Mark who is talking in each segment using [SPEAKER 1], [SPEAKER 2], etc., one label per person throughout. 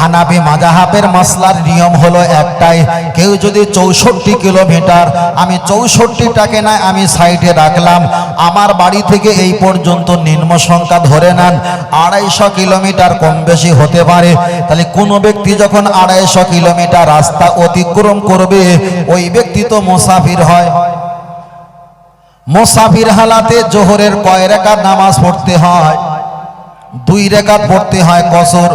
[SPEAKER 1] হানাবি মাজাহাবের মাসলার নিয়ম হলো একটাই, কেউ যদি চৌষট্টি কিলোমিটার, আমি চৌষট্টিটাকে না, আমি সাইডে রাখলাম, আমার বাড়ি থেকে এই পর্যন্ত নিম্ন সংখ্যা ধরে নেন, আড়াইশো কিলোমিটার কম বেশি হতে পারে। তাহলে কোনো ব্যক্তি যখন আড়াইশো কিলোমিটার রাস্তা অতিক্রম করবে, ওই ব্যক্তি তো মুসাফির হয়। মুসাফির হালাতে জোহরের কয় রেখাত নামাজ পড়তে হয়? দুই রেখাত পড়তে হয় কসর।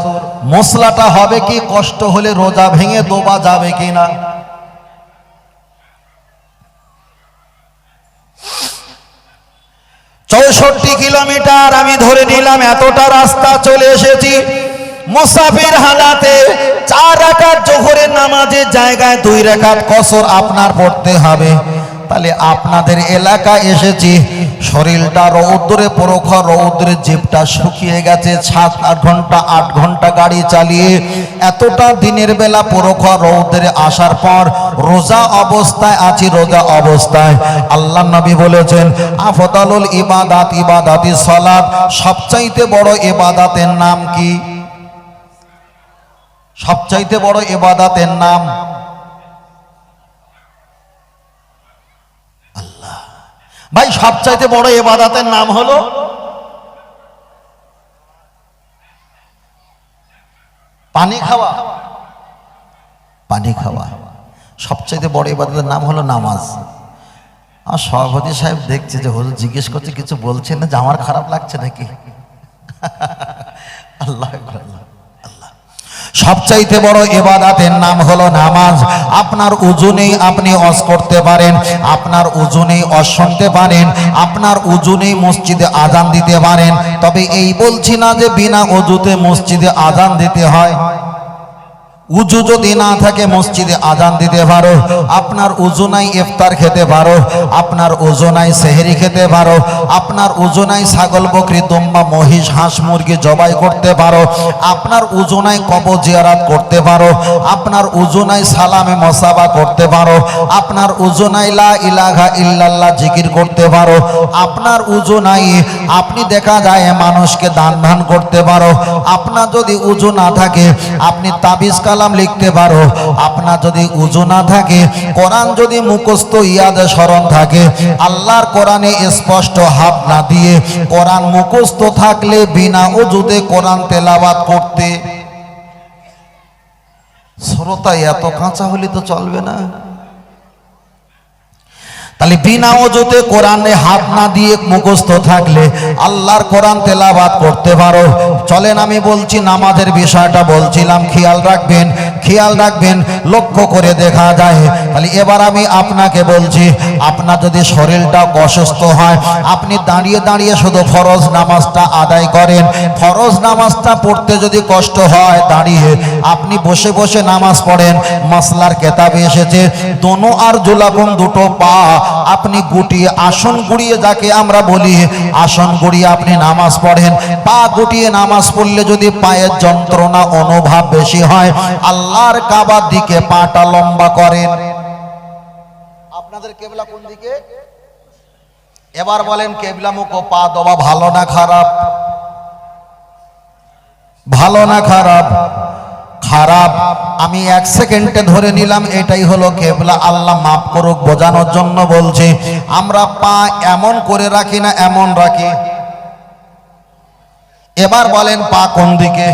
[SPEAKER 1] মশলাটা হবে কি? কষ্ট হলে রোজা ভেঙে দোবা যাবে কি না চৌষট্টি কিলোমিটার আমি ধরে নিলাম, এতটা রাস্তা চলে এসেছি। মুসাফির হালাতে চার রাকাত জোহরের নামাজের জায়গায় দুই রেখাত কসর আপনার পড়তে হবে। তাহলে আপনাদের এলাকায় এসেছি। শরীরটা রৌদ্রে পরখর, রৌদ্রের জিপটা শুকিয়ে গেছে। সাত, আট ঘণ্টা আট ঘণ্টা গাড়ি চালিয়ে এতটা দিনের বেলা পরখর, রৌদ্রে আসার পর রোজা অবস্থায় আছি, রোজা অবস্থায়। আল্লাহ নবী বলেছেন, আফদালুল ইবাদাত ইবাদাতি সলাদ সবচাইতে বড় ইবাদাতের নাম কি? সবচাইতে বড় ইবাদাতের নাম ভাই, সবচাইতে বড় এবাদাতের নাম হলো পানি খাওয়া। পানি খাওয়া। সবচাইতে বড় এবাদতের নাম হলো নামাজ। আর সভাপতি সাহেব দেখছে যে হুজুর জিজ্ঞেস করছে, কিছু বলছে না? যে আমার খারাপ লাগছে নাকি? আল্লাহ আল্লাহ। সবচাইতে বড় এবাদাতের নাম হলো নামাজ। আপনার উজুনেই আপনি অস করতে পারেন, আপনার উজুনেই অস শুনতে পারেন, আপনার উজুনেই মসজিদে আজান দিতে পারেন। তবে এই বলছি না যে বিনা অজুতে মসজিদে আজান দিতে হয়। উজু যদি না থাকে মসজিদে আজান দিতে পারো। আপনার উজুনাই ইফতার খেতে পারো। আপনার ওজনাই সেহেরি খেতে পারো। আপনার ওজনাই ছাগল, বকরি, দম্বা, মহিষ, হাঁস, মুরগি জবাই করতে পারো। আপনার ওজনাই কবর জিয়ারাত করতে পারো। আপনার ওজনাই সালামে মসাবা করতে পারো। আপনার ওজনাই লা ইলাহা ইল্লাল্লাহ জিকির করতে পারো। আপনার ওজনাই আপনি দেখা যায় মানুষকে দান ধান করতে পারো। আপনার যদি উজু না থাকে, আপনি তাবিজ কালাম লিখতে পারো। আপনার যদি উজু না থাকে, কোরআন যদি মুখস্থ ইয়াদ স্মরণ থাকে, আল্লাহর কোরআনে স্পষ্ট হাব না দিয়ে কোরআন মুখস্থ থাকলে বিনা উজুতে কোরআন তেলাবাদ করতে। শ্রোতা, এত কাঁচা হলে তো চলবে না। তাহলে বিনা অজুতে কোরআনে হাত না দিয়ে মুখস্থ থাকলে আল্লাহর কোরআন তেলাবাদ করতে পারো। চলেন আমি বলছি, নামাজের বিষয়টা বলছিলাম, খেয়াল রাখবেন খেয়াল রাখবেন, লক্ষ্য করে দেখা যায়। তাহলে এবার আমি আপনাকে বলছি, আপনার যদি শরীরটা অসুস্থ হয়, আপনি দাঁড়িয়ে দাঁড়িয়ে শুধু ফরজ নামাজটা আদায় করেন। ফরজ নামাজটা পড়তে যদি কষ্ট হয় দাঁড়িয়ে, আপনি বসে বসে নামাজ পড়েন। মাসলার কেতাবে এসেছে, দোনো আর জুলাকুম দুটো পা আপনি গুটিয়ে আসন গুড়িয়ে যাকে আমরা বলি আসন গুড়িয়ে আপনি নামাজ পড়েন। পা গুটিয়ে নামাজ পড়লে যদি পায়ের যন্ত্রণা অনুভব বেশি হয়, আল্লাহর কাবার দিকে পাটা লম্বা করেন। আপনাদের কেবলা কোন দিকে? এবার বলেন, কেবলা মুখ পা দবা ভালো না খারাপ? ভালো না খারাপ? খারাপ। আমি এক সেকেন্ডে ধরে নিলাম, এটাই হলো কেবলা। আল্লাহ মাফ করুক, বোঝানোর জন্য বলছি, আমরা পা এমন করে রাখি না, এমন রাখি। এবার বলেন, পা কোন দিকে?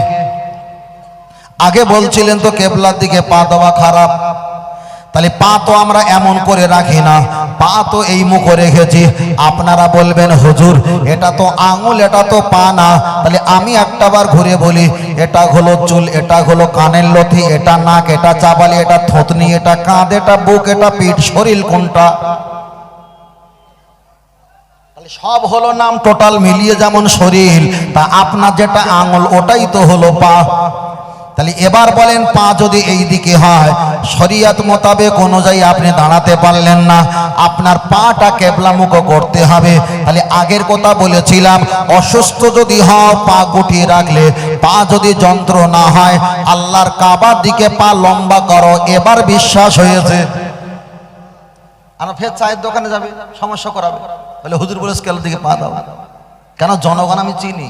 [SPEAKER 1] আগে বলছিলেন তো, কেবলার দিকে পা দেওয়া খারাপ। তাহলে পা তো আমরা এমন করে রাখি না। পা তো এই মুখ রেখেছি। আপনারা বলবেন, হুজুর, এটা তো আঙুল, এটা তো পা না। তাহলে আমি একটাবার ঘুরে বলি, এটা হলো চুল, এটা হলো কানের লথি এটা নাক, এটা চাবালি, এটা থতনি, এটা কাঁধ, এটা বুক, এটা পিঠ, শরীর কোনটা? সব হলো নাম টোটাল মিলিয়ে যেমন শরীর, তা আপনার যেটা আঙুল, ওটাই তো হলো পা। তাহলে এবার বলেন পা যদি এই দিকে হয়, শরিয়াত মোতাবেক অনুযায়ী আপনি দাঁড়াতে পারলেন না, আপনার পাটা কেবলামুখ করতে হবে। তাহলে আগের কথা বলেছিলাম, অসুস্থ যদি হও, পা গুটিয়ে রাখলে, পা যদি যন্ত্র না হয়, আল্লাহর কাবার দিকে পা লম্বা করো, এবার বিশ্বাস হয়েছে। আর ফের চায়ের দোকানে যাবে, সমস্যা করাবে। বলে, হুজুর বলে স্কেলের দিকে পা দাও। কেন, জনগণ আমি চিনি।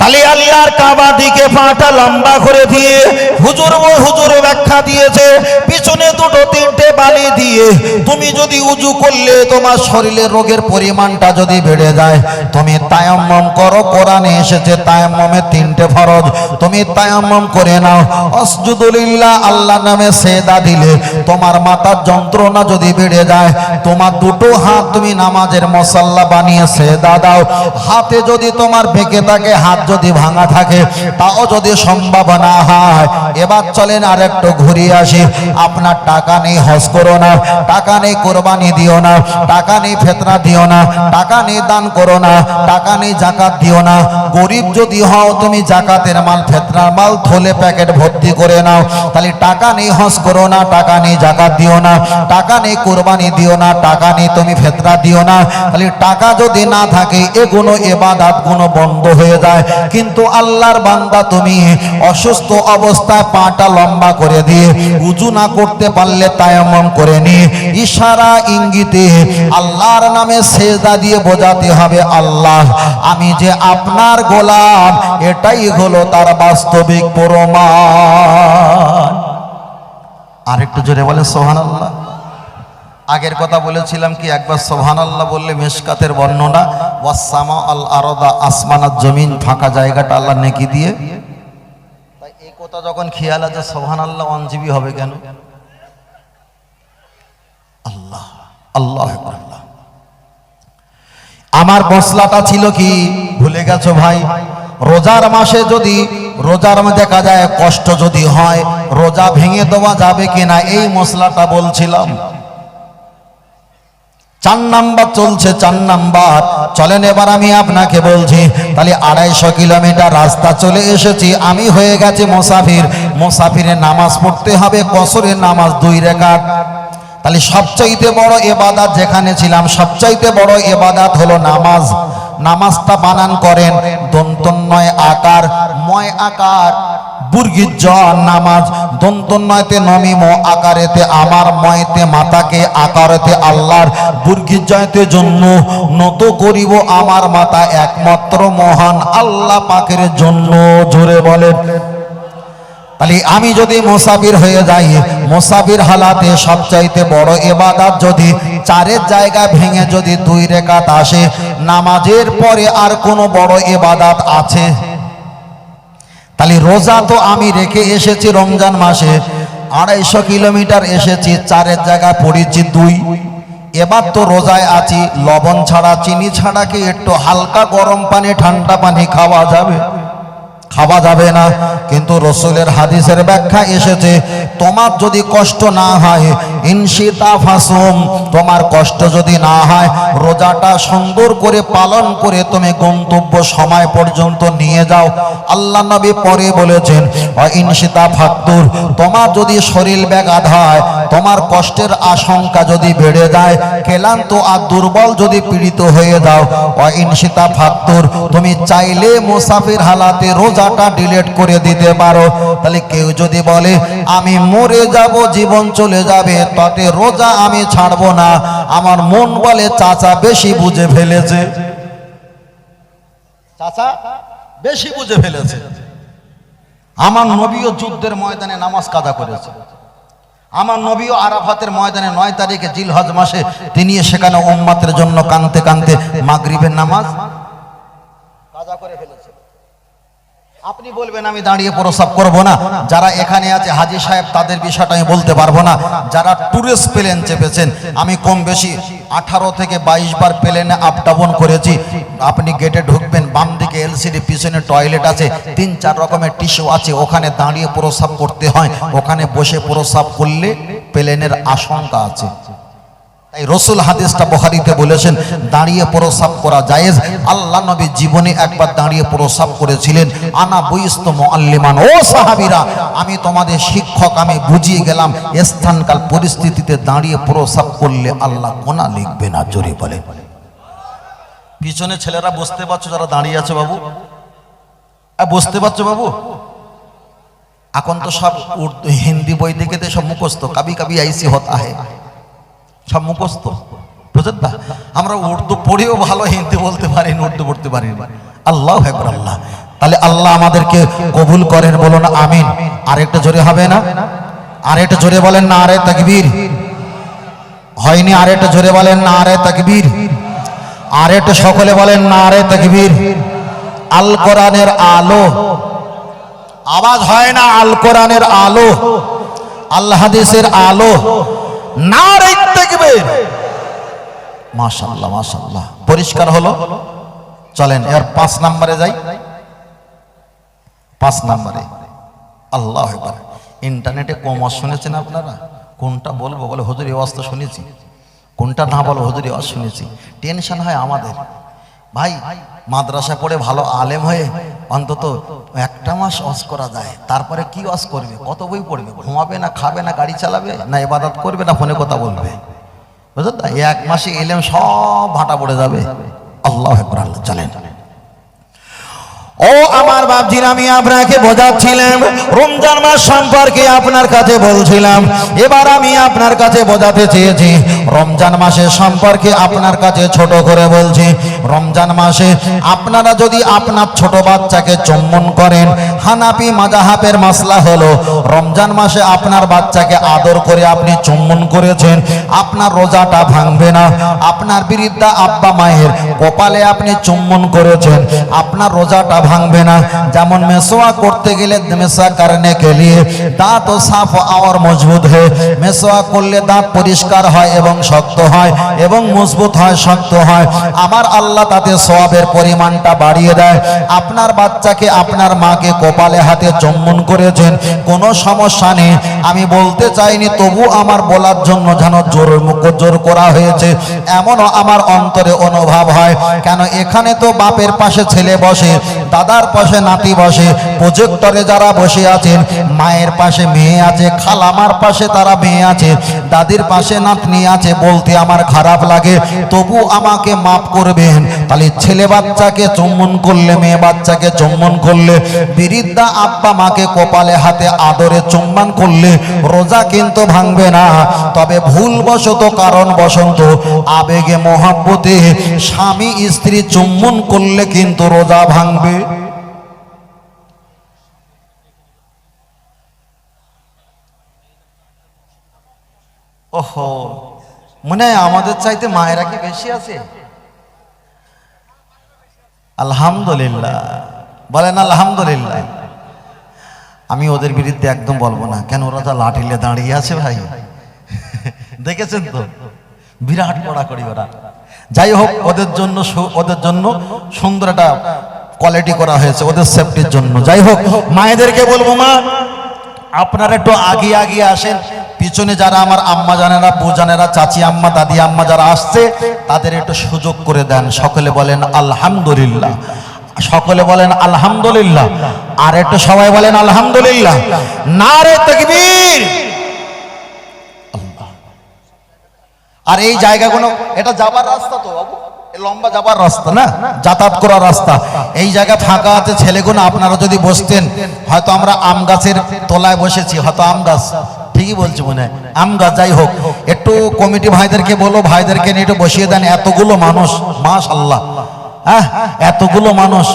[SPEAKER 1] তাহলে আল্লাহর কাবা দিকে পাটা লম্বা করে দিয়ে হুজুর ও হুজুর ব্যাখ্যা দিয়েছে, পিছনে দুটো তিনটে বালি দিয়ে। তুমি যদি উজু করলে তোমার শরীরে রোগের পরিমাণটা যদি বেড়ে যায়, তুমি তায়াম্মম করো, কোরআনে এসেছে তায়াম্মমে তিনটে ফরজ। তুমি তায়াম্মম করে নাও, অসজুদুলিল্লাহ আল্লাহ নামে সেদা দিলে তোমার মাথার যন্ত্রণা যদি বেড়ে যায়, তোমার দুটো হাত তুমি নামাজের মশাল্লা বানিয়ে সেদা দাও। হাতে যদি তোমার বেঁকে থাকে, হাত যদি ভাঙা থাকে, তাও যদি সম্ভব না হয়। এবার চলেন আর একটু ঘুরিয়ে আসি। আপনার টাকা নেই, হজ করো না। টাকা নেই, কোরবানি দিও না। টাকা নেই ফেতরা দিও না। টাকা নেই, দান করো না। টাকা নেই, জাকাত দিও না। গরিব যদি হও, তুমি জাকাতের মাল ফেতরার মাল থলে প্যাকেট ভর্তি করে নাও। তাহলে টাকা নেই, হজ করো না। টাকা নেই, জাকাত দিও না। টাকা নেই, কোরবানি দিও না। টাকা নেই, তুমি ফেতরা দিও না। তাহলে টাকা যদি না থাকে, এগুলো এবাদাতগুলো বন্ধ হয়ে যায়। কিন্তু আল্লাহর বান্দা তুমি অসুস্থ অবস্থায় পাটা লম্বা করে দিয়ে উজু না করতে পারলে তায়াম্মম করে নি। ইশারা, ইঙ্গিতে আল্লাহর নামে সেজদা দিয়ে বোঝাতে হবে আল্লাহ, আমি যে আপনার গোলাম, এটাই হলো তার বাস্তবিক প্রমাণ। আরেকটু জোরে বলে সোহান আল্লাহ আগের কথা বলেছিলাম কি, একবার সোহান আল্লাহ বললে মেশকাতের বর্ণনা ওয়াসামা আল আরদা আসমানার জমিন ফাঁকা জায়গাটা আল্লাহ নেকি দিয়ে। তাই এই কথা যখন খেয়াল আছে সোহান আল্লাহ অঞ্জীবী হবে কেন? আল্লাহ আল্লাহ আল্লাহ। আমার মশলাটা ছিল কি, ভুলে গেছো ভাই? রোজার মাসে যদি, রোজার দেখা যায় কষ্ট যদি হয়, রোজা ভেঙে দেওয়া যাবে কিনা, এই মশলাটা বলছিলাম। চার নাম্বার চলছে, চার নাম্বার। চলেন, এবার আমি আপনাকে বলছি, তাহলে আড়াইশো কিলোমিটার রাস্তা চলে এসেছি, আমি হয়ে গেছি মোসাফির। মোসাফিরের নামাজ পড়তে হবে, কসরের নামাজ দুই রেখাত। তাহলে সবচাইতে বড় এবাদাত যেখানে ছিলাম, সবচাইতে বড় এবাদাত হলো নামাজ। নামাজটা বানান করেন দন্তন্নয় আকার, ময় আকার। বুর্গির জ নামাজ দন্তন্নয়তে নমিম আকারেতে, আমার ময়তে, মাতাকে আকারেতে আল্লাহর বুর্গির জয়তে জন্য নত করিব আমার মাতা একমাত্র মহান আল্লাহ পাকের জন্য। জোরে বলেন। তাহলে আমি যদি মোসাফির হয়ে যাই, মোসাফির হালাতে সবচাইতে বড় এবাদাত যদি চারের জায়গা ভেঙে যদি দুই রেখাত আসে, নামাজের পরে আর কোনো বড় এবাদাত আছে? তাহলে রোজা তো আমি রেখে এসেছি রমজান মাসে। আড়াইশো কিলোমিটার এসেছি, চারের জায়গা পড়েছি দুই। এবার তো রোজায় আছি, লবণ ছাড়া, চিনি ছাড়া কি একটু হালকা গরম পানি, ঠান্ডা পানি খাওয়া যাবে? খাওয়া যাবে না। কিন্তু রসুলের হাদিসের ব্যাখ্যা এসেছে, তোমার যদি কষ্ট না হয় ইনশিতা ফাসুম, তোমার কষ্ট যদি না হয়, রোজাটা সুন্দর করে পালন করে তুমি গন্তব্য সময় পর্যন্ত নিয়ে যাও। আল্লাহ নবী পরে বলেছেন, "অ ইনশিতা ফাক্তুর তোমার যদি শরীর ব্যাঘাত হয়, তোমার কষ্টের আশঙ্কা যদি বেড়ে যায়, ক্লান্ত আর দুর্বল যদি পীড়িত হয়ে যাও, অ ইনশিতা ফাক্তুর তুমি চাইলে মুসাফির হালাতে রোজাটা ডিলেট করে দিতে পারো। তাহলে কেউ যদি বলে, আমি মরে যাব, জীবন চলে যাবে তাতে রোজা আমি ছাড়বো না। আমার মন বলে চাচা বেশি বুঝে ফেলেছে। চাচা বেশি বুঝে ফেলেছে। আমার নবীও যুদ্ধের ময়দানে নামাজ কাদা করেছে। আমার নবীও আরাফাতের ময়দানে নয় তারিখে জিলহজ মাসে তিনি সেখানে উম্মাতের জন্য কানতে কানতে মাগরিবের নামাজ কাজা করে ফেলেছে। আপনি বলবেন, আমি দাঁড়িয়ে প্রসাব করব না। যারা এখানে আছে, হাজি সাহেব, তাদের বিষয়টা আমি বলতে পারব না। যারা ট্যুরিস্ট প্লেন চেপেছেন, আমি কম বেশি আঠারো থেকে বাইশ বার প্লেনে আপ ডাউন করেছি। আপনি গেটে ঢুকবেন, বাম দিকে এলসিডি পিছনে টয়লেট আছে, তিন চার রকমের টিস্যু আছে, ওখানে দাঁড়িয়ে প্রসাব করতে হয়। ওখানে বসে প্রসাব করলে প্লেনের আশঙ্কা আছে। তাই রসুল হাদিসটা বহারিতে বলেছেন, দাঁড়িয়ে প্রসাব করা জায়েজ আল্লাহ নবী জীবনে একবার দাঁড়িয়ে প্রসাব করেছিলেন। আনা বইস্ত মোয়াল্লিমান ও সাহাবিরা আমি তোমাদের শিক্ষক আমি বুঝিয়ে গেলাম স্থানকাল পরিস্থিতিতে দাঁড়িয়ে প্রসাব করলে আল্লাহ কোনা লিখবে না জোরে বলে। পিছনে ছেলেরা বসতে পারছ যারা দাঁড়িয়ে আছে বাবু? আ, বুঝতে পারছ বাবু? এখন তো সব হিন্দি বই দেখে সব মুখস্থ কাবি কাবি আইসি হতা হে সব মুখস্থ। বুঝলেন না? আমরা উর্দু পড়েও ভালো, হিন্দি বলতে পারি উর্দু পড়তে পারি আল্লাহ একবার আল্লাহ। তাহলে আল্লাহ আমাদেরকে কবুল করেন বলুন আমিন। আর একটু জোরে হবে না? আর একটু জোরে বলেন না, আরে তাকবীর। হয়নি আর একটু জোরে বলেন না, আরে তাকবীর। আর একটু সকলে বলেন না, আরে তাকবীর। আল কোরআনের আলো। আওয়াজ হয় না আল কোরআনের আলো। আল্লাহ হাদিসের আলো। না রে তাকবীর। মাশাআল্লাহ মাশাআল্লাহ। পরিষ্কার হলো? চলেন, এর পাঁচ নাম্বারে যাই। পাঁচ নাম্বারে। আল্লাহ একবার ইন্টারনেটে কম শুনেছেন আপনারা? কোনটা বলব? বলে, হুজুর, এই তো শুনেছি। কোনটা না বলো? হুজুর আওয়াজ শুনেছি। টেনশন হয় আমাদের। ভাই, মাদ্রাসা পড়ে ভালো আলেম হয়ে অন্তত একটা মাস অস করা যায়। তারপরে কি অস করবে? কত বই পড়বে? ঘুমাবে না, খাবে না, গাড়ি চালাবে না, ইবাদত করবে না, ফোনে কথা বলবে? বুঝলেন? এক মাসে এলেম সব ভাটা পড়ে যাবে আল্লাহ একবার আল্লাহ চলেন ও আমার বাপজির, আমি আপনাকে বোঝাচ্ছিলাম, রমজান মাস সম্পর্কে আপনার কাছে বলছিলাম। এবার আমি আপনার কাছে বোঝাতে চেয়েছি, রমজান মাসের সম্পর্কে আপনার কাছে ছোট করে বলছি। রমজান মাসে আপনারা যদি আপনার ছোট বাচ্চাকে চুম্বন করেন হানাপি মাজাহাবের মাসলা হলো, রমজান মাসে আপনার বাচ্চাকে আদর করে আপনি চুম্বন করেছেন, আপনার রোজাটা ভাঙবে না। আপনার বিরুদ্ধে আব্বা মায়ের কপালে আপনি চুম্বন করেছেন, আপনার রোজাটা ভাঙবে না। যেমন মেসোয়া করতে গেলে মেসা কারণে কে লিয়ে দাঁত ও সাফ আওয়ার মজবুত হয়। মেসোয়া করলে দাঁত পরিষ্কার হয় এবং শক্ত হয় এবং মজবুত হয়, শক্ত হয়। আমার আল্লাহ তাতে সওয়াবের পরিমাণটা বাড়িয়ে দেয়। আপনার বাচ্চাকে আপনার মাকে কপালে হাতে চুম্বন করেছেন, কোনো সমস্যা নেই। আমি বলতে চাইনি, তবু আমার বলার জন্য যেন জোর মুখ জোর করা হয়েছে। এমনও আমার অন্তরে অনুভব হয়। কেন এখানে তো বাপের পাশে ছেলে বসে দাদার পাশে নাতি বসে, প্রজেক্টরে যারা বসে আছেন, মায়ের পাশে মেয়ে আছে, খালামার পাশে তারা মেয়ে আছে, দাদির পাশে নাতনি আছে, বলতে আমার খারাপ লাগে, তবু আমাকে মাফ করবেন। তাহলে ছেলে বাচ্চাকে চুম্বন করলে, মেয়ে বাচ্চাকে চুম্বন করলে বিরিদ্ধা আব্বা মাকে কপালে হাতে আদরে চুম্বন করলে, রোজা কিন্তু ভাঙবে না। তবে ভুলবশত কারণ বসন্ত, আবেগে, মহাব্বতে, স্বামী স্ত্রী চুম্বন করলে কিন্তু রোজা ভাঙবে। ওহো, মনে হয় আমাদের চাইতে মায়েরা কি বেশি আছে? আলহামদুলিল্লাহ। বলেন আলহামদুলিল্লাহ। আমি ওদের বিরুদ্ধে একদম বলব না। কেন, ওরা তো লাঠিলে দাঁড়িয়ে আছে ভাই। দেখেছেন তো? বিরাট কড়াকড়ি ওরা। যাই হোক, ওদের জন্য ওদের জন্য সুন্দর একটা কোয়ালিটি করা হয়েছে ওদের সেফটির জন্য। যাই হোক, মায়েদেরকে বলব মা, আপনারা একটু আগিয়ে আগিয়ে আসেন। পিছনে যারা আমার আম্মা জানেরা, বউ জানেরা, চাচি আম্মা, দাদি আম্মা যারা আসছে, তাদের একটু সুযোগ করে দেন। সকলে বলেন আলহামদুলিল্লাহ। সকলে বলেন আলহামদুলিল্লাহ। আর একটু সবাই বলেন আলহামদুলিল্লাহ। না রে তকবীর আর এই জায়গাগুলো, এটা যাবার রাস্তা তো বাবু। লম্বা যাবার রাস্তা না? যাতায়াত করার রাস্তা। এই জায়গা ফাঁকা আছে, ছেলেগুলো আপনারা যদি বসতেন, হয়তো আমরা আম গাছের তলায় বসেছি, হয়তো আম গাছ। ঠিকই বলছি মনে হয়। যাই হোক, একটু কমিটি ভাইদেরকে বলো, ভাইদেরকে নিয়ে একটু বসিয়ে দেন, এতগুলো মানুষ মাস আল্লাহ হ্যাঁ এতগুলো মানুষ,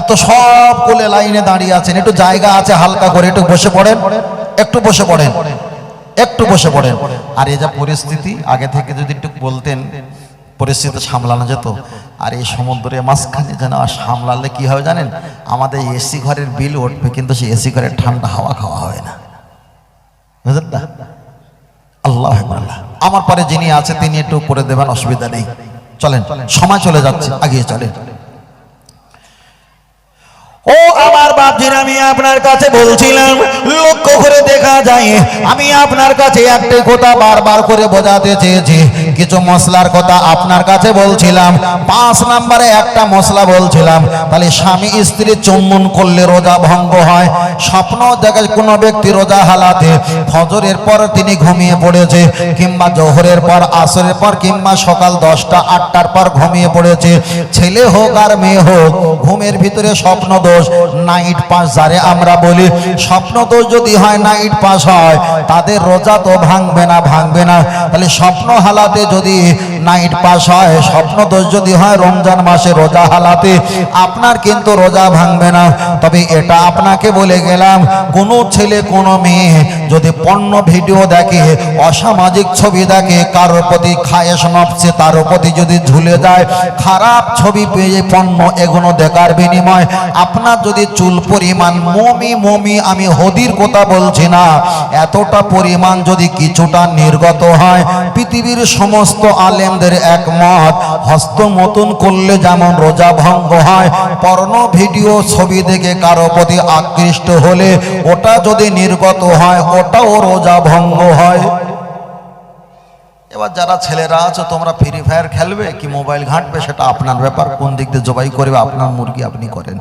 [SPEAKER 1] এত সব কোলে লাইনে দাঁড়িয়ে আছেন, একটু জায়গা আছে হালকা করে, একটু বসে পড়েন, একটু বসে পড়েন, একটু বসে পড়েন। আর এই যা পরিস্থিতি, আগে থেকে যদি একটু বলতেন, পরিস্থিতি সামলানো যেত। আর এই সমুদ্রের মাঝখানে যেন সামলালে কি হবে জানেন? আমাদের এসি ঘরের বিল উঠবে, কিন্তু সেই এসি ঘরের ঠান্ডা হাওয়া খাওয়া হবে না। বুঝলেন না আল্লাহ আকবার, আল্লাহ আমার পরে যিনি আছে তিনি একটু করে দেবেন অসুবিধা নেই। চলেন সময় চলে যাচ্ছে আগিয়ে চলেন। ও আমার বাপজির, আমি আপনার কাছে বলছিলাম, লক্ষ্য করে দেখা যায়, আমি আপনার কাছে একটাই কথা বারবার করে বোঝাতে চেয়েছি। কিছু মশলার কথা আপনার কাছে বলছিলাম, পাঁচ নম্বরে একটা মশলা বলছিলাম, তাহলে স্বামী স্ত্রী চুম্বন করলে রোজা ভঙ্গ হয়। স্বপ্ন দেখে কোনো ব্যক্তি রোজা হালাতে, ফজরের পর তিনি ঘুমিয়ে পড়েছে, কিংবা জোহরের পর, আসরের পর, কিংবা সকাল দশটা, আটটার পর ঘুমিয়ে পড়েছে। ছেলে হোক আর মেয়ে হোক, ঘুমের ভিতরে স্বপ্ন দোষ নাইট পাস যারে আমরা বলি, স্বপ্ন দোষ যদি হয় নাইট পাস হয়, তাদের রোজা তো ভাঙবে না ভাঙবে না। তাহলে স্বপ্ন হালাতে যদি নাইট পাস হয় স্বপ্ন দোষ যদি হয়, রমজান মাসে রোজা হালাতে, আপনার কিন্তু রোজা ভাঙবে না। তবে এটা আপনাকে বলে গেলাম, কোনো ছেলে, কোনো মেয়ে যদি পণ্য ভিডিও দেখে, অসামাজিক ছবি দেখে, কারোর প্রতি খায়েশ নপছে তার প্রতি যদি ঝুলে যায়, খারাপ ছবি পেয়ে পণ্য এগুলো দেখার বিনিময়, আপনার যদি চুল পরিমাণ মমি মমি, আমি হদির কথা বলছি না, এতটা পরিমাণ যদি কিছুটা নির্গত হয়, পৃথিবীর সমস্ত আলেমদের একমত, হস্তমতন করলে যেমন রোজা ভঙ্গ হয়, পর্ণ ভিডিও ছবি দেখে কারও প্রতি আকৃষ্ট হলে ওটা যদি নির্গত হয়, ওটাও রোজা ভঙ্গ হয়। এবার যারা ছেলেরা আছে, তোমরা ফ্রি ফায়ার খেলবে কি মোবাইল ঘাঁটবে, সেটা আপনার ব্যাপার, কোন দিক দিয়ে জবাই করবে, আপনার মুরগি আপনি করেন।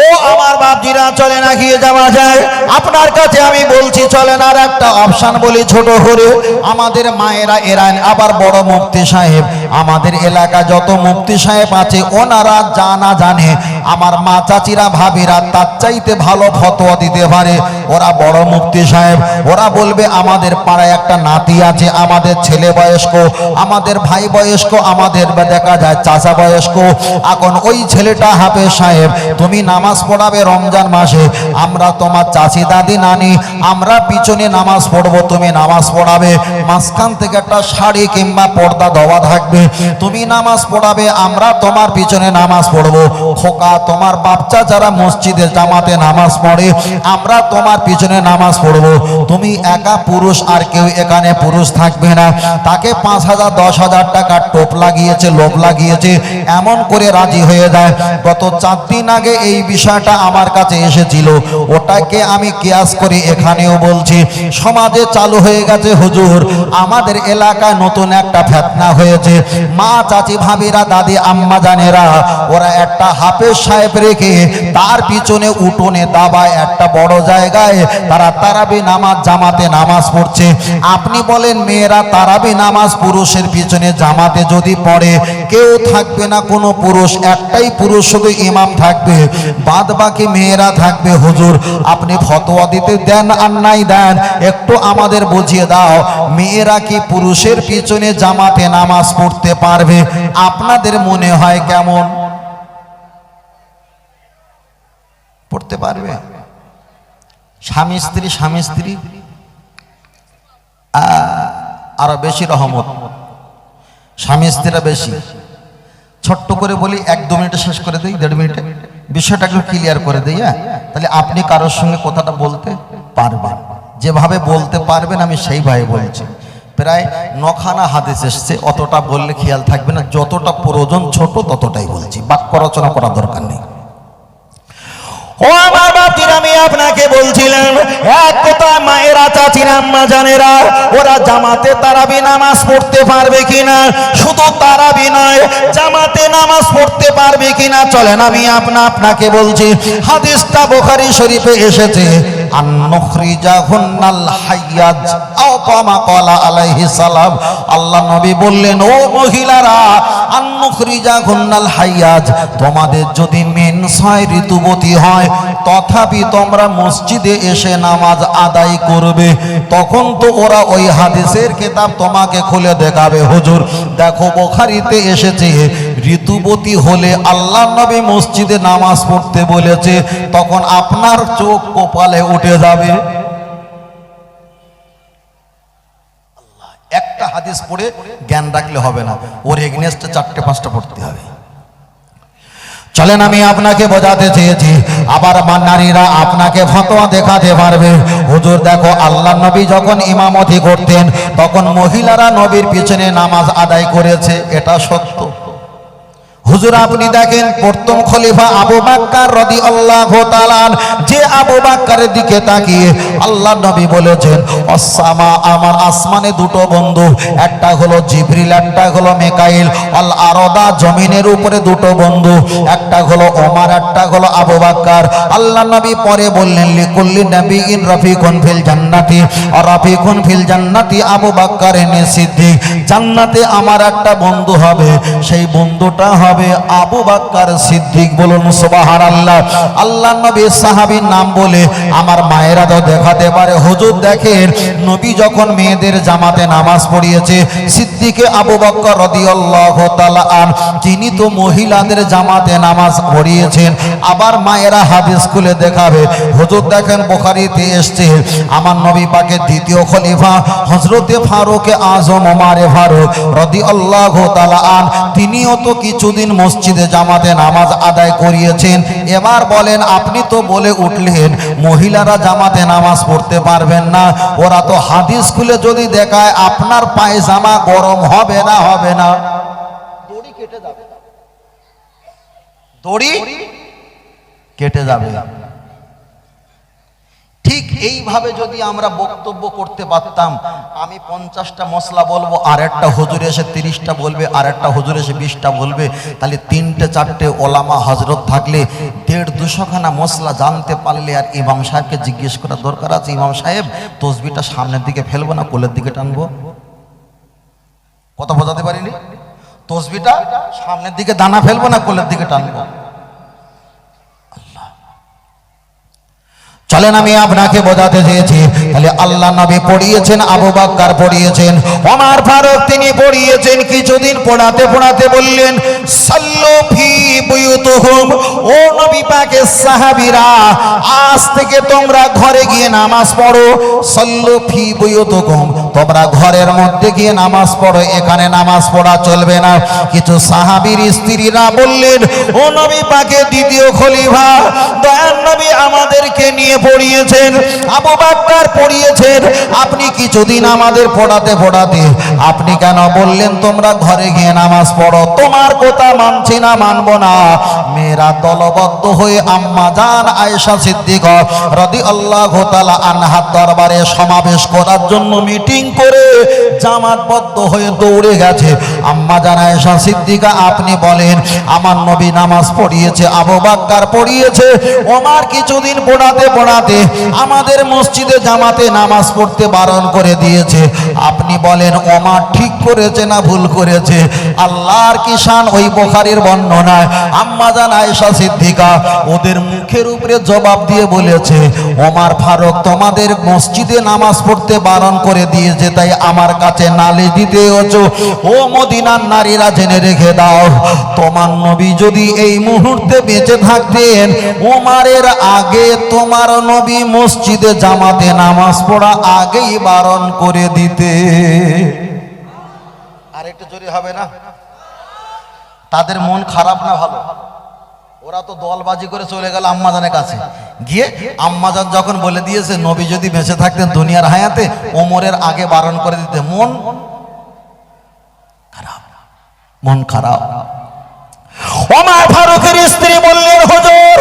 [SPEAKER 1] ও আমার বাপজিরা চলে না, গিয়ে যাওয়া যায়। আপনার কাছে আমি বলছি চলেন আর একটা অপশন বলি, ছোট করে। আমাদের মায়েরা এরান, আবার বড় মুফতি সাহেব। আমাদের এলাকা যত মুফতি সাহেব আছে, ওনারা জানা জানে। আমার মা চাচিরা, ভাবিরা, তার চাইতে ভালো ফতোয়া দিতে পারে। ওরা বড় মুফতি সাহেব। ওরা বলবে, আমাদের পাড়ায় একটা নাতি আছে, আমাদের ছেলে বয়স্ক। আমাদের ভাই বয়স্ক, আমাদের দেখা যায়, চাচা বয়স্ক। এখন ওই ছেলেটা হাফে সাহেব, তুমি নামাজ পড়াবে রমজান মাসে। আমরা তোমার চাচি, দাদি, নানি, আমরা পিছনে নামাজ পড়ব, তুমি নামাজ পড়াবে। মাঝখান থেকে একটা শাড়ি কিংবা পর্দা দেওয়া থাকবে। তুমি নামাজ পড়াবে, আমরা তোমার পিছনে নামাজ পড়ব। খোকা, তোমার বাচ্চা যারা মসজিদে জামাতে নামাজ পড়ে, আমরা তোমার পিছনে নামাজ পড়ব। তুমি একা পুরুষ, আর কেউ এখানে পুরুষ থাকবে না। তাকে পাঁচ হাজার, দশ হাজার টাকার টোপ লাগিয়েছে, লোভ লাগিয়েছে, এমন করে রাজি হয়ে যায়। গত চার দিন আগে এই বিষয়টা আমার কাছে এসেছিল, ওটাকে আমি কিয়াস করে এখানেও বলছি, সমাজে চালু হয়ে গেছে হুজুর, আমাদের এলাকায় নতুন একটা ফেতনা হয়েছে। মা চাচি ভাবিরা, দাদি আম্মা জানেরা, ওরা একটা হাফেজ সাহেব রেখে তার পিছনে উঠোনে দাবায় একটা বড় জায়গায় তারা তারাবি নামাজ, জামাতে নামাজ পড়ছে। আপনি বলেন, মেয়েরা তারাবি নামাজ পুরুষের পিছনে জামাতে যদি পড়ে, কেউ থাকবে না কোনো পুরুষ, একটাই পুরুষ শুধু ইমাম থাকবে। বাদ বাকি মেয়েরা থাকবে, হুজুর। আপনি ফতোয়া দিতে দেন আর নাই দেন, একটু আমাদের বুঝিয়ে দাও, মেয়েরা কি পুরুষের পিছনে জামাতে নামাজ পড়তে পারবে? আপনাদের মনে হয় কেমন? পড়তে পারবে? স্বামী স্ত্রী স্বামী স্ত্রী? আরও বেশি রহমত। স্বামী স্ত্রীরা বেশি। ছোট্ট করে বলি, এক দু মিনিটে শেষ করে দিই, দেড় মিনিটে। বিষয়টা একটু ক্লিয়ার করে দিই হ্যাঁ? তাহলে আপনি কারোর সঙ্গে কথাটা বলতে পারবেন। যেভাবে বলতে পারবেন, আমি সেইভাবে বলছি। প্রায় নখানা হাদিস এসছে, অতটা বললে খেয়াল থাকবে না, যতটা প্রয়োজন ছোট ততটাই বলছি। বাক্য রচনা করা দরকার নেই। ও আমার বাপির আমি আপনাকে বলছিলাম, এক কথা মায়েরা, চাচিরা, আম্মা, জানেরা, ওরা জামাতে তারা তারাবি নামাজ পড়তে পারবে কিনা? শুধু তারাবি নয়, জামাতে নামাজ পড়তে পারবে কিনা? চলেন, আমি আপনা আপনাকে বলছি, হাদিসটা বুখারী শরীফে এসেছে। আল্লাহ নবী বললেন, ও মহিলারা তোমাদের যদি মেনসায় ঋতুবতী হয়, তথাপি তোমরা মসজিদে এসে নামাজ আদায় করবে। তখন তো ওরা ওই হাদিসের কিতাব তোমাকে খুলে দেখাবে। হুজুর, দেখো, বোখারিতে এসেছে ঋতুবতী হলে আল্লাহ নবী মসজিদে নামাজ পড়তে বলেছে, তখন আপনার চোখ কপালে উঠে যাবে। একটা হাদিস পড়ে জ্ঞান রাখলে হবে না, ওর এগনেস্টে চারটে, পাঁচটা পড়তে হবে। চলেন আমি আপনাকে বোঝাতে চেয়েছি, আবার নারীরা আপনাকে ফতোয়া দেখাতে পারবে। হুজুর, দেখো আল্লাহ নবী যখন ইমামতি করতেন, তখন মহিলারা নবীর পিছনে নামাজ আদায় করেছে, এটা সত্য। হুজুর, আপনি দেখেন প্রথম খলিফা আবু বাক্কার রদি আল্লাহ যে আবু বাক্কারের দিকে তাকিয়ে আল্লাহ নবী বলেছেন অসামা আমার আসমানে দুটো বন্ধু, একটা হলো জিবরিল, একটা হলো মেকাইল, আল আরদা জমিনের উপরে দুটো বন্ধু, একটা হলো ওমার, একটা হলো আবু বাক্কার। আল্লাহ নবী পরে বললেন, লিকুল্লি নবী ইন রফিকুন ফিল জান্নাতি। আর রফিকুন ফিল জান্নাতি আবু বাক্কার এনে সিদ্দিক, জান্নাতে আমার একটা বন্ধু হবে, সেই বন্ধুটা হবে আবু বাক্কার সিদ্দিক বলুন, সুবহানাল্লাহ। আল্লাহ আল্লাহ নবী সাহাবীর নাম বলে আমার মায়েরা তো দেখাতে পারে। হুজুর দেখেন, নবী যখন মেয়েদের জামাতে নামাজ পড়িয়েছে, সিদ্দিকে আবু বক্কর রাদিয়াল্লাহু আন, তিনি তো মহিলাদের জামাতে নামাজ পড়িয়েছেন, আবার মায়েরা হাদিস খুলে দেখাবে। হুজুর দেখেন, বুখারীতে এসেছে, আমার নবী পাকের দ্বিতীয় খলিফা হযরতে ফারুক আজম, ওমারে ফারুক রাদিয়াল্লাহু তাআলা আন, তিনিও তো কিছুদিন মসজিদে জামাতে নামাজ আদায় করিয়েছেন। এবার বলেন, আপনি তো বলে উঠলেন, মহিলারা জামাতে নামাজ পড়তে পারবেন না। ওরা তো হাদিস খুলে যদি দেখায়, আপনার পায়জামা গরম হবে না হবে না। দড়ি কেটে যাবে। দড়ি কেটে যাবে। ঠিক এইভাবে যদি আমরা বক্তব্য করতে পারতাম, আমি পঞ্চাশটা মশলা বলব আর একটা হুজুর এসে তিরিশটা বলবে আর একটা হুজুর এসে বিশটা বলবে, তাহলে তিনটে চারটে ওলামা হজরত থাকলে দেড় দুশোখানা মশলা জানতে পারলে আর ইমাম সাহেবকে জিজ্ঞেস করার দরকার আছে। ইমাম সাহেব, তসবিটা সামনের দিকে ফেলব না, কোলের দিকে টানবো? কথা বোঝাতে পারিনি? তসবিটা সামনের দিকে দানা ফেলব না, কোলের দিকে টানবো? চলেন আমি আপনাকে বোঝাতে চেয়েছি। তাহলে আল্লাহ নবী পড়িয়েছেন, আবু বাক্কার পড়িয়েছেন, ওমার ফারুক তিনি পড়িয়েছেন, কিছুদিন পড়াতে পড়াতে বললেন বুয়ুতুহুম। ও নবী পাকের সাহাবীরা, আজ থেকে তোমরা ঘরে গিয়ে নামাজ পড়ো। সাল্লু ফি বুয়ুতুকুম। তোমরা ঘরের মধ্যে গিয়ে নামাজ পড়ো, এখানে নামাজ পড়া চলবে না। কিছু সাহাবীর স্ত্রীরা বললেন, ও নবী পাকে দ্বিতীয় খলিফা দয়ার নবী আমাদেরকে নিয়ে পড়িয়েছেন, আবু বাক্কার পড়িয়েছেন, আপনি কিছুদিন আমাদের পড়াতে পড়াতে, আপনি কেন বললেন তোমরা ঘরে গিয়ে নামাজ পড়ো? তোমার কথা মানছি না, মানবো না। মেয়েরা দলবদ্ধ হয়ে আম্মা জান আয়েশা সিদ্দিক রদি আল্লাহ তালা আনহাত দরবারে সমাবেশ করার জন্য মিটিং করে জামাতবদ্ধ হয়ে দৌড়ে গেছে। আম্মা জান আয়েশা সিদ্দিকা, আপনি বলেন, আমার নবী নামাজ পড়িয়েছে, আবু বাক্কার পড়িয়েছে, ওমার কিছুদিন পড়াতে পড়াতে আমাদের মসজিদে জামাতে নামাজ পড়তে বারণ করে দিয়েছে। আপনি বলেন, ওমা ঠিক করেছে না ভুল করেছে? আল্লাহর কিষান ওই বোখারির বর্ণনায়? আম্মাজান আয়েশা সিদ্দিকা ওদের মুখের উপরে জবাব দিয়ে বলেছে ওমার ফারুক তোমাদের মসজিদে নামাজ পড়তে বারণ করে দিয়েছে, তাই আমার কাছে নালিশ দিতে হচ্ছে ও মদিনার নারীরা জেনে রেখে দাও, তোমার নবী যদি এই মুহূর্তে বেঁচে থাকতেন, ওমারের আগে তোমার নবী মসজিদে জামাতে নামাজ পড়া আগেই বারণ করে দিতে। আর একটু জোরে হবে না? তাদের মন খারাপ না ভালো? ওরা তো দলবাজি করে চলে গেল আম্মাজানের কাছে। গিয়ে আম্মাজান যখন বলে দিয়েছে, নবী যদি বেঁচে থাকতেন দুনিয়ার হায়াতে, ওমরের আগে বারণ করে দিতে। মন খারাপ মন খারাপ। ওমা ফারুকের স্ত্রী বললেন, হুজুর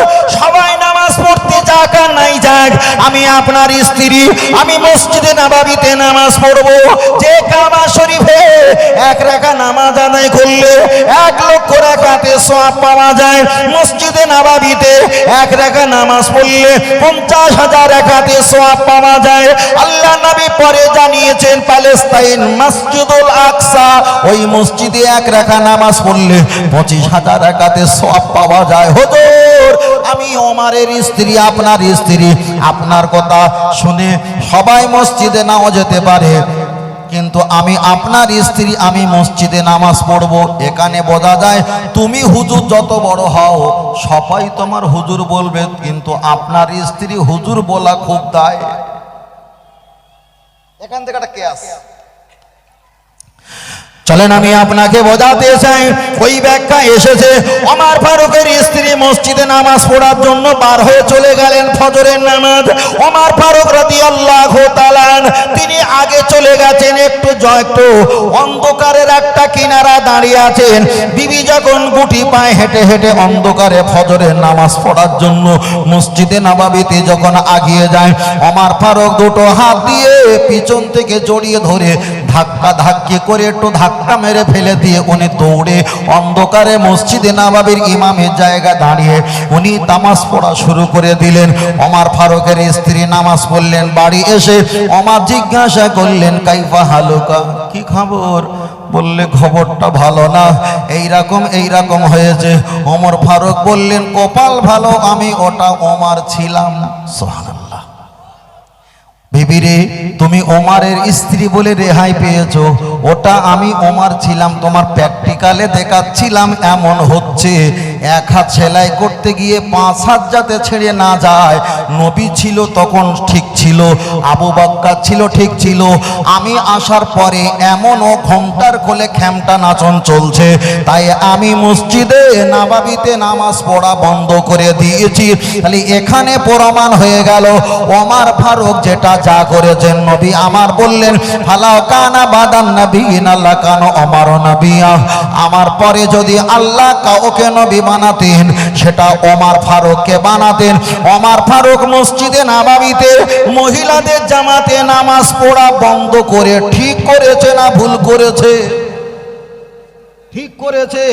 [SPEAKER 1] আমি আপনার স্ত্রী, আমি মসজিদে নাবাবিতে নামাজ পড়ব। যে কাবা শরীফে এক রাখা নামাজ আদায় করলে এক লক্ষ রাখাতে সওয়াব পাওয়া যায়। মসজিদে নাবাবিতে এক রাখা নামাজ পড়লে পঞ্চাশ হাজার রাখাতে সওয়াব পাওয়া যায়। আল্লাহ নবী পরে জানিয়েছেন প্যালেস্তাইন মসজিদুল আকসা ওই মসজিদে এক রাখা নামাজ পড়লে পঁচিশ হাজার রাখাতে সওয়াব পাওয়া যায়। হুজুর আমি ওমারের স্ত্রী, আপনার স্ত্রী। আপনার কথা শুনে সবাই মসজিদে নাও যেতে পারে। কিন্তু আমি আপনার স্ত্রী, আমি মসজিদে নামাজ পড়ব। এখানে বোঝা যায়, তুমি হুজুর যত বড় হও, সবাই তোমার হুজুর বলবে, কিন্তু আপনার স্ত্রী হুজুর বলা খুব দায়। এখান থেকে একটা কেয়াস চলেন আমি আপনাকে বোঝাতে চাই। ওই ব্যাখ্যা এসেছে আমার ফারুকের স্ত্রী মসজিদে নামাজ পড়ার জন্য বার হয়ে চলে গেলেন ফজরের নামাজ। ওমার ফারুক রাদি আল্লাহ তিনি আগে চলে গেছেন একটু একটু অন্ধকারের একটা কিনারা দাঁড়িয়ে আছেন। বিবি যখন গুটি পায়ে হেঁটে হেঁটে অন্ধকারে ফজরের নামাজ পড়ার জন্য মসজিদে নামাবিতে যখন আগিয়ে যায় আমার ফারুক দুটো হাত দিয়ে পিছন থেকে জড়িয়ে ধরে ধাক্কা ধাক্কি করে একটু ধাক্কা মেরে ফেলে দিয়ে উনি দৌড়ে অন্ধকারে মসজিদে নাবাবির ইমামের জায়গা দাঁড়িয়ে উনি তামাজ পড়া শুরু করে দিলেন। ওমার ফারুকের স্ত্রী নামাজ পড়লেন, বাড়ি এসে ওমার জিজ্ঞাসা করলেন, কাইফা হালুকা, কি খবর? বললে, খবরটা ভালো না এই রকম এই রকম হয়েছে। ওমর ফারুক বললেন, কপাল ভালো, আমি ওটা ওমার ছিলাম সুবহানাল্লাহ। বিবিরে তুমি ওমারের স্ত্রী বলে রেহাই পেয়েছ। ওটা আমি ওমার ছিলাম, তোমার প্র্যাকটিক্যালে দেখাচ্ছিলাম, এমন হচ্ছে। এক হাত সেলাই করতে গিয়ে পাঁচ হাত যাতে ছেড়ে না যায়, নবী ছিল তখন ঠিক ছিল, আবু বাক্কা ছিল, ঠিক ছিল। আমি আসার পরে এমনও ঘণ্টার কোলে খ্যামটা নাচন চলছে। তাই আমি মসজিদে নাবাবিতে নামাজ পড়া বন্ধ করে দিয়েছি। তাহলে এখানে প্রমাণ হয়ে গেল, ওমার ফারুক যেটা যা করেছেন নবী আমার বললেন, ফালাও কানা বাদান নবী আল্লাহ কানো অমার নবিয়া। আমার পরে যদি আল্লাহ কাউকে নবী বানাতেন সেটা ওমার ফারুককে বানাতেন। ওমার ফারুক মসজিদে নাবাবিতে মহিলাদের জামাতে নামাজ পড়া বন্ধ করে ঠিক করেছে না ভুল করেছে? ঠিক করেছে?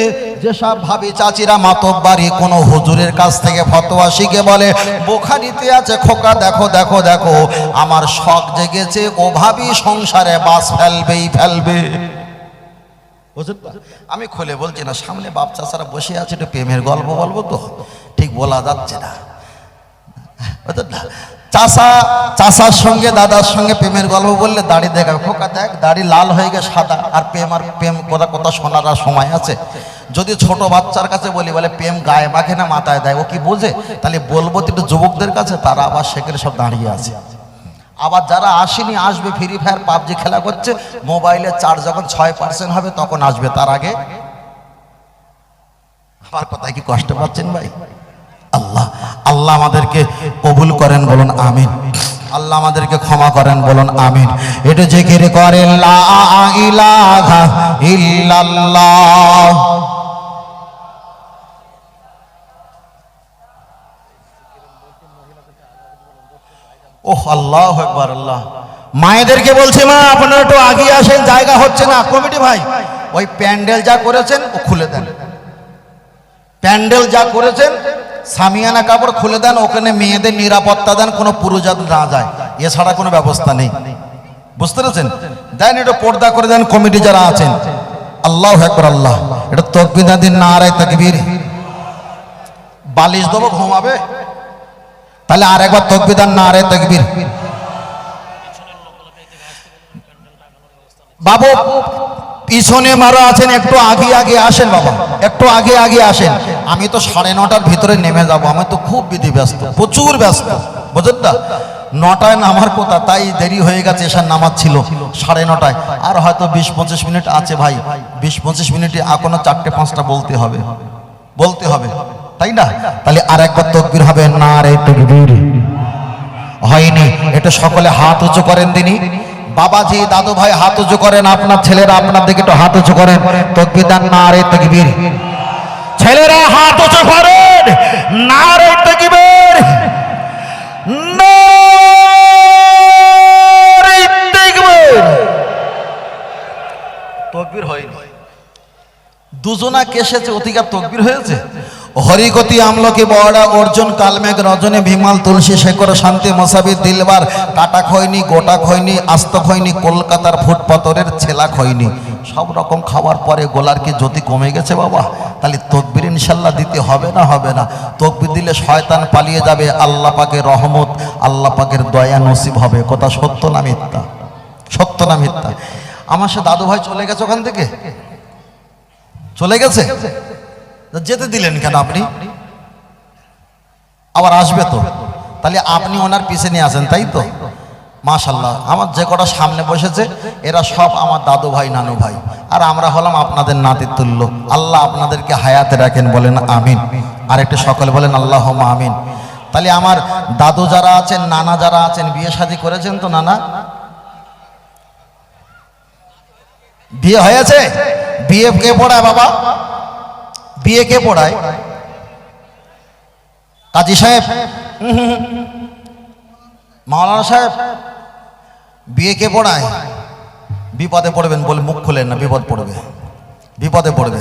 [SPEAKER 1] যেসব ভাবি চাচিরা মাতব্বারি, কোন হুজুরের কাছ থেকে ফতোয়া শিখে বলে, বোখারিতে আছে, খোকা, দেখো দেখো দেখো, আমার শখ জেগেছে, ও ভাবি সংসারে বাস ফেলবেই ফেলবে। বুঝলেন আমি খুলে বলছি না, সামনে বাপ চাচারা বসে আছে, একটু প্রেমের গল্প বলব তো। ঠিক বলা যাচ্ছে না? চাষা চাষার সঙ্গে দাদার সঙ্গে প্রেমের গল্প বললে দাড়ি দেখা, খোকা দেখ, দাড়ি লাল হয়ে গেছে, সাদা। আর প্রেম আর প্রেম কথা কথা শোনার সময় আছে। যদি ছোট বাচ্চার কাছে বলি, বলে প্রেম গায়ে মাখে না, মাথায় দেয়, ও কি বোঝে? তাহলে বলব তো যুবকদের কাছে, তারা আবার সেখানে সব দাঁড়িয়ে আছে। আবার যারা আসেনি, আসবে, ফ্রি ফায়ার, পাবজি খেলা করছে, মোবাইলে চার্জ যখন ছয় পার্সেন্ট হবে, তখন আসবে তার আগে। আমার কথায় কি কষ্ট পাচ্ছেন ভাই? আল্লাহ আল্লাহ আমাদেরকে কবুল করেন, বলুন আমিন। আল্লাহ আমাদেরকে ক্ষমা করেন, বলুন আমিন। এটা জিকির করেন, লা ইলাহা ইল্লাল্লাহ। ওহ, আল্লাহ একবার আল্লাহ। মায়েদেরকে বলছি, মা, আপনারা একটু আগিয়ে আসেন, জায়গা হচ্ছে না। কমিটি ভাই, ওই প্যান্ডেল যা করেছেন, ও খুলে দেন। প্যান্ডেল যা করেছেন, সামিয়ানা কাপড় খুলে দেন, ওখানে মেয়েদের নিরাপত্তা দেন, কোনো পুরুষ যাতে না যায়। এছাড়া কোনো ব্যবস্থা নেই। বুঝতে পেরেছেন? দেন এটা পর্দা করে দেন, কমিটি যারা আছেন। আল্লাহ একবার আল্লাহ। এটা তকবিদা দিন না আড়াই তকবীর। বালিশ দেবো, ঘুমাবে। তাহলে আর একবার তকবিদার না, আরে তকবীর। বাবু, পিছনে মারা আছেন, একটু আগে আগে আসেন বাবা, একটু আগে আগে আসেন। আমি তো সাড়ে নটার ভিতরে নেমে যাব, আমি তো খুব বিধি ব্যস্ত, প্রচুর ব্যস্ত, বুঝলেন না? নটায় নামার কথা, তাই দেরি হয়ে গেছে, এসার নামাজ ছিল সাড়ে নটায়। আর হয়তো বিশ পঁচিশ মিনিট আছে ভাই, বিশ পঁচিশ মিনিটে এখনও চারটে পাঁচটা বলতে হবে বলতে হবে। তাই না? তাহলে আর একবার তকবির হবে, না রে তকবির। হয়নি, এটা সকলে হাত উঁচু করেন তিনি। বাবাজি দাদু ভাই হাত উঁচু করেন, আপনার ছেলেরা আপনার দিকে একটু হাত উঁচু করেন। তকবির দেন, না রে তকবির। ছেলেরা হাত উঁচু করেন না রে তকবির। তকবির হয়নি। দুজনা কেসেছে, অধিকার তকবির হয়েছে? হরিগতি আমলকি বড়া অর্জুন, কালমেঘ, রজনী ভিমাল তুলসী শেখর, শান্তি মসাবির দিলবার, কাটা খয়নি গোটা খয়নি আস্ত খয়নি কলকাতার ফুটপাতরের ছেলা খয়নি সব রকম খাওয়ার পরে গোলার কি জ্যোতি কমে গেছে বাবা? তাহলে তকবির ইনশাল্লাহ দিতে হবে না হবে না। তকবির দিলে শয়তান পালিয়ে যাবে, আল্লাহ পাকের রহমত, আল্লাহ পাকের দয়া নসিব হবে। কথা সত্য না মিথ্যা? সত্য না মিথ্যা? আমার সে দাদু ভাই চলে গেছে ওখান থেকে? চলে গেছে? যেতে দিলেন কেন আপনি? আবার আসবে তো। তাহলে আপনি ওনার পিছে নিয়ে আসেন, তাই তো? মাশাল্লাহ আমার যে কটা সামনে বসেছে, এরা সব আমার দাদু ভাই, নানু ভাই। আর আমরা হলাম আপনাদের নাতির তুল্য আল্লাহ আপনাদেরকে হায়াতে রাখেন বলেন, আমিন। আর একটু সকলে বলেন আল্লাহ আমিন। তাহলে আমার দাদু যারা আছেন, নানা যারা আছেন, বিয়ে শাদী করেছেন তো নানা? বিয়ে হয়েছে? বিয়ে কে পড়ায় বাবা? বিয়ে কে পড়ায়? কাজী সাহেব। মাওলানা সাহেব, বিয়ে কে পড়ায়? বিপদে পড়বেন বলে মুখ খুলেন না, বিপদ পড়বে। বিপদে পড়বে।